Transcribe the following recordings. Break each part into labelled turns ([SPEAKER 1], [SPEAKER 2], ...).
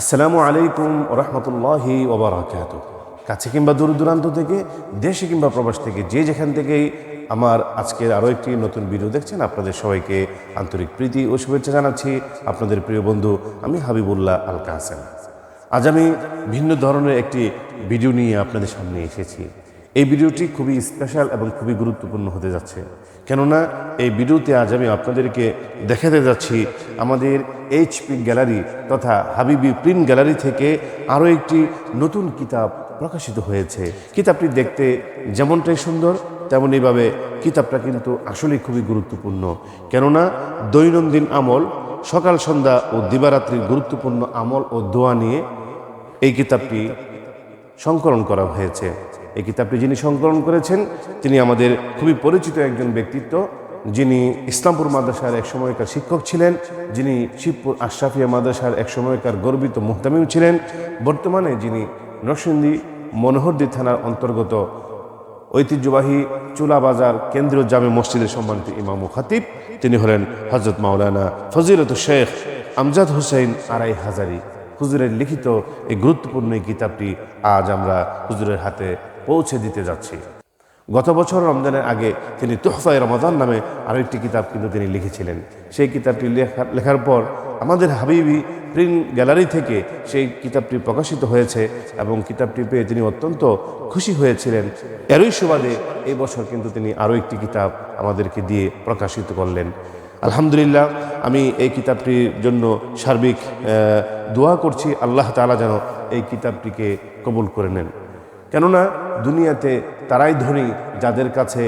[SPEAKER 1] আসসালামু আলাইকুম রহমতুল্লাহি ওবরাকাত কাছে কিংবা দূর দূরান্ত থেকে, দেশে কিংবা প্রবাস থেকে, যে যেখান থেকেই আমার আজকের আরও একটি নতুন ভিডিও দেখছেন, আপনাদের সবাইকে আন্তরিক প্রীতি ও শুভেচ্ছা জানাচ্ছি। আপনাদের প্রিয় বন্ধু আমি হাবিবুল্লাহ আল কাহাসেন আজ আমি ভিন্ন ধরনের একটি ভিডিও নিয়ে আপনাদের সামনে এসেছি। এই ভিডিওটি খুবই স্পেশাল এবং খুবই গুরুত্বপূর্ণ হতে যাচ্ছে। কেননা এই ভিডিওতে আজ আমি আপনাদেরকে দেখাতে যাচ্ছি আমাদের এইচপি গ্যালারি তথা হাবিবি প্রিন্ট গ্যালারি থেকে আরও একটি নতুন কিতাব প্রকাশিত হয়েছে। কিতাবটি দেখতে যেমনটাই সুন্দর, তেমনইভাবে কিতাবটা কিন্তু আসলেই খুবই গুরুত্বপূর্ণ। কেননা দৈনন্দিন আমল, সকাল, সন্ধ্যা ও দিবারাত্রির গুরুত্বপূর্ণ আমল ও দোয়া নিয়ে এই কিতাবটি সংকলন করা হয়েছে। এই কিতাবটি যিনি সংকলন করেছেন, তিনি আমাদের খুবই পরিচিত একজন ব্যক্তিত্ব। যিনি ইসলামপুর মাদ্রাসার এক সময়কার শিক্ষক ছিলেন, যিনি শিবপুর আশরাফিয়া মাদ্রাসার এক সময়কার গর্বিত মুহতামিম ছিলেন। বর্তমানে যিনি নরসিংদী মনোহরদী থানার অন্তর্গত ঐতিহ্যবাহী চুলাবাজার কেন্দ্রীয় জামে মসজিদের সম্মানিত ইমাম খাতিব, তিনি হলেন হজরত মাওলানা ফজিলত শেখ আমজাদ হুসেন আড়াই হাজারি হুজুরের লিখিত এই গুরুত্বপূর্ণ এই কিতাবটি আজ আমরা হুজুরের হাতে পৌঁছে দিতে যাচ্ছি। গত বছর রমজানের আগে তিনি তোহফায় রমাদান নামে আরও একটি কিতাব কিন্তু তিনি লিখেছিলেন। সেই কিতাবটি লেখা লেখার পর আমাদের হাবিবি প্রিন্ট গ্যালারি থেকে সেই কিতাবটি প্রকাশিত হয়েছে এবং কিতাবটি পেয়ে তিনি অত্যন্ত খুশি হয়েছিলেন। এরই সুবাদে এই বছর কিন্তু তিনি আরও একটি কিতাব আমাদেরকে দিয়ে প্রকাশিত করলেন। আলহামদুলিল্লাহ, আমি এই কিতাবটির জন্য সার্বিক দোয়া করছি। আল্লাহ তাআলা যেন এই কিতাবটিকে কবুল করে নেন। কেননা, দুনিয়াতে তারাই ধনী যাদের কাছে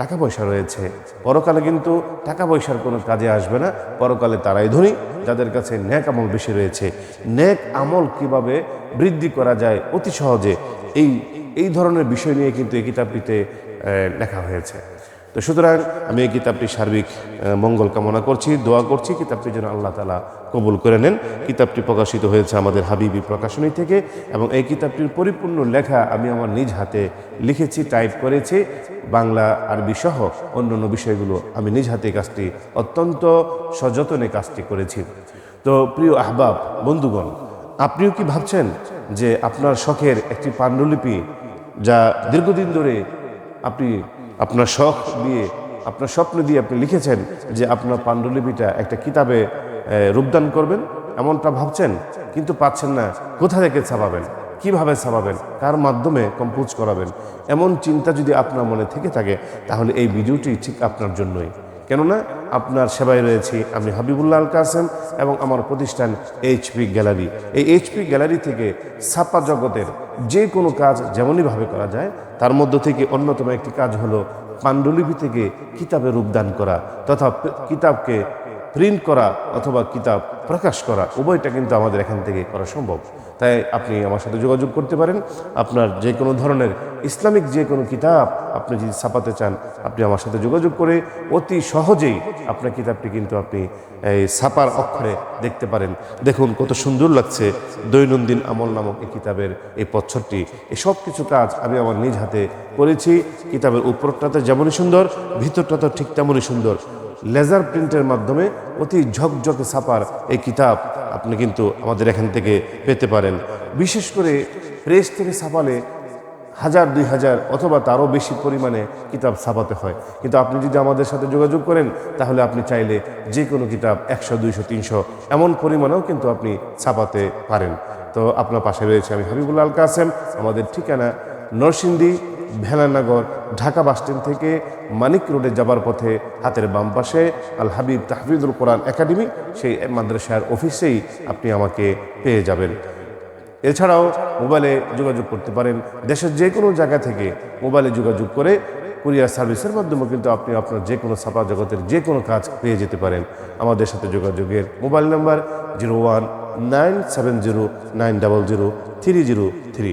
[SPEAKER 1] টাকা পয়সা রয়েছে। পরকালে কিন্তু টাকা পয়সার কোনো কাজে আসবে না। পরকালে তারাই ধনী যাদের কাছে ন্যাক আমল বেশি রয়েছে। ন্যাক আমল কীভাবে বৃদ্ধি করা যায় অতি সহজে এই এই ধরনের বিষয় নিয়ে কিন্তু এই কিতাবটিতে লেখা হয়েছে। তো সুতরাং আমি এই কিতাবটি সার্বিক মঙ্গল কামনা করছি, দোয়া করছি, কিতাবটি যেন আল্লাহ তালা কবুল করে নেন। কিতাবটি প্রকাশিত হয়েছে আমাদের হাবিবি প্রকাশনী থেকে এবং এই কিতাবটির পরিপূর্ণ লেখা আমি আমার নিজ হাতে লিখেছি, টাইপ করেছি। বাংলা, আরবি সহ অন্যান্য বিষয়গুলো আমি নিজ হাতে কাজটি, অত্যন্ত সযতনে কাজটি করেছি। তো প্রিয় আহবাব, বন্ধুগণ, আপনিও কি ভাবছেন যে আপনার শখের একটি পাণ্ডুলিপি যা দীর্ঘদিন ধরে আপনি আপনার শখ দিয়ে, আপনার স্বপ্ন দিয়ে আপনি লিখেছেন যে আপনার পাণ্ডুলিপিটা একটা কিতাবে রূপদান করবেন, এমনটা ভাবছেন, কিন্তু পাচ্ছেন না, কোথা থেকে ছাপাবেন, কীভাবে ছাপাবেন, কার মাধ্যমে কম্পোজ করাবেন, এমন চিন্তা যদি আপনার মনে থেকে থাকে, তাহলে এই ভিডিওটি ঠিক আপনার জন্যই। কেননা আপনার সেবায় রয়েছি আমি হাবিবুল্লাহ আল কাসেম এবং আমার প্রতিষ্ঠান এইচপি গ্যালারি। এই এইচপি গ্যালারি থেকে ছাপা জগতের যে কোনো কাজ যেমনইভাবে করা যায়, তার মধ্য থেকে অন্যতম একটি কাজ হলো পাণ্ডুলিপি থেকে কিতাবে রূপদান করা তথা কিতাবকে প্রিন্ট করা অথবা কিতাব প্রকাশ করা, উভয়টা কিন্তু আমাদের এখান থেকে করা সম্ভব। তাই আপনি আমার সাথে যোগাযোগ করতে পারেন। আপনার যে কোনো ধরনের ইসলামিক যে কোনো কিতাব আপনি যদি ছাপাতে চান, আপনি আমার সাথে যোগাযোগ করে অতি সহজেই আপনার কিতাবটি কিন্তু আপনি, এই ছাপার অক্ষরে দেখতে পারেন। দেখুন কত সুন্দর লাগছে দৈনন্দিন আমল নামক এই কিতাবের এই পচ্ছরটি এই সব কিছু কাজ আমি আমার নিজ হাতে করেছি। কিতাবের উপরটাতে যেমনই সুন্দর ভিতরটা তো ঠিক তেমনই সুন্দর। লেজার প্রিন্টের মাধ্যমে অতি ঝকঝকে ছাপার এই কিতাব আপনি কিন্তু আমাদের এখান থেকে পেতে পারেন। বিশেষ করে প্রেস থেকে ছাপালে হাজার, দুই হাজার অথবা তারও বেশি পরিমাণে কিতাব ছাপাতে হয়। কিন্তু আপনি যদি আমাদের সাথে যোগাযোগ করেন, তাহলে আপনি চাইলে যে কোনো কিতাব একশো, দুইশো, তিনশো এমন পরিমাণেও কিন্তু আপনি ছাপাতে পারেন। তো আপনার পাশে রয়েছে আমি হাবিবুল আল কাসেম। আমাদের ঠিকানা নরসিংদী ভেলানগর, ঢাকা বাসস্ট্যান্ড থেকে মানিক রোডে যাবার পথে হাতের বাম পাশে আল হাবিব তাহফিদুল কোরআন একাডেমি, সেই মাদ্রাসার অফিসেই আপনি আমাকে পেয়ে যাবেন। এছাড়াও মোবাইলে যোগাযোগ করতে পারেন দেশের যে কোনো জায়গা থেকে মোবাইলে যোগাযোগ করে কুরিয়ার সার্ভিসের মাধ্যমে কিন্তু আপনি আপনার যে কোনো ছাপা জগতের যে কোনো কাজ পেয়ে যেতে পারেন। আমাদের সাথে যোগাযোগের mobile number zero one nine seven zero nine double zero three zero three.